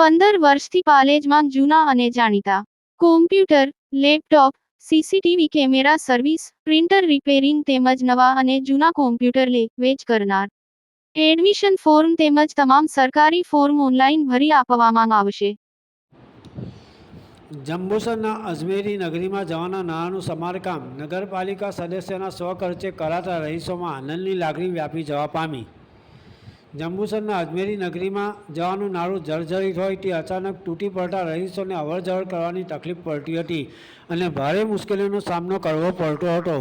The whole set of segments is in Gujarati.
પંદર વર્ષથી પાલેજમાં જૂના અને જાણીતા. Computer laptop CCTV camera service printer repairing તેમજ નવા અને જૂના કોમ્પ્યુટર લે, વેચ કરનાર. એડમિશન ફોર્મ તેમજ તમામ સરકારી ફોર્મ ઓનલાઈન ભરી આપવામાં આવશે. જંબુસરના અજમેરી નગરીમાં જવાના નાણાંનું સમારકામ નગરપાલિકા સદસ્યના સ્વખર્ચે કરાતા રહીશોમાં આનંદની લાગણી વ્યાપી જવા પામી. જંબુસરના અજમેરી નગરીમાં જવાનું નાળું જળજળિત હોય તે અચાનક તૂટી પડતા રહીશોને અવરજવર કરવાની તકલીફ પડતી હતી અને ભારે મુશ્કેલીઓનો સામનો કરવો પડતો હતો.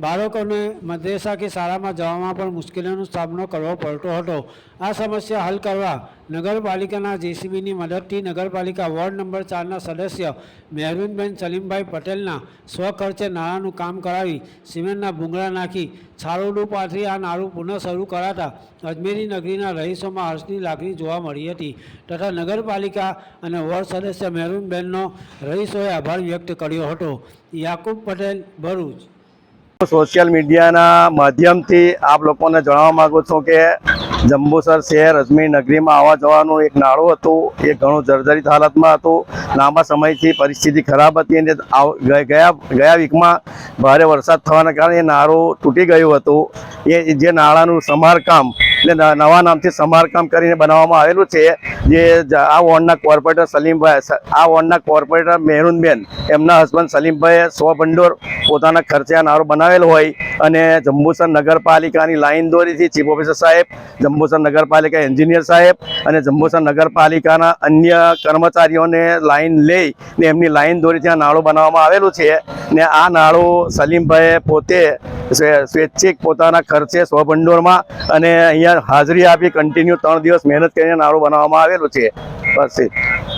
બાળકોને મદ્રેસા કે શાળામાં જવામાં પણ મુશ્કેલીઓનો સામનો કરવો પડતો હતો. આ સમસ્યા હલ કરવા નગરપાલિકાના જેસીબીની મદદથી નગરપાલિકા વોર્ડ નંબર ચારના સદસ્ય મહેરુનબેન સલીમભાઈ પટેલના સ્વખર્ચે નાણાંનું કામ કરાવી સિમેન્ટના ભૂંગળા નાખી, છારોડું પાથરી આ નાળું પુનઃ શરૂ કરાતા અજમેરી નગરીના રહીશોમાં હર્ષની લાગણી જોવા મળી હતી તથા નગરપાલિકા અને વોર્ડ સદસ્ય મહેરુનબેનનો રહીશોએ આભાર વ્યક્ત કર્યો હતો. યાકુબ પટેલ, ભરૂચ. સોશિયલ મીડિયાના માધ્યમથી આપ લોકોને જણાવવા માગું છું કે જંબુસર શહેર અજમેર નગરીમાં આવવા જવાનું એક નાળું હતું એ ઘણું જર્જરિત હાલતમાં હતો. લાંબા સમયથી પરિસ્થિતિ ખરાબ હતી અને ગયા ગયા વીકમાં ભારે વરસાદ થવાના કારણે એ નાળું તૂટી ગયું હતું. એ જે નાળાનું સમારકામ એટલે નવા નામથી સમારકામ કરીને બનાવવામાં આવેલું છે, જે આ વોર્ડના કોર્પોરેટર સલીમભાઈ આ વોર્ડના કોર્પોરેટર મહેરુનબેન. એમના હસબન્ડ સલીમભાઈએ સો ભંડોર પોતાના ખર્ચે આ નારો બનાવેલો હોય. અને જંબુસર નગરપાલિકાની લાઇન દોરીથી ચીફ ઓફિસર સાહેબ, જંબુસર નગરપાલિકા એન્જિનિયર સાહેબ અને જંબુસર નગરપાલિકાના અન્ય કર્મચારીઓને લાઈન લઈ ને એમની લાઇન દોરીથી આ નાળું બનાવવામાં આવેલું છે ને આ નાળું સલીમભાઈએ પોતે સ્વૈચ્છિક પોતાના ખર્ચે સ્વભંડોળમાં અને અહીંયા હાજરી આપી કન્ટિન્યુ ત્રણ દિવસ મહેનત કરીને નાળું બનાવવામાં આવેલું છે બસ.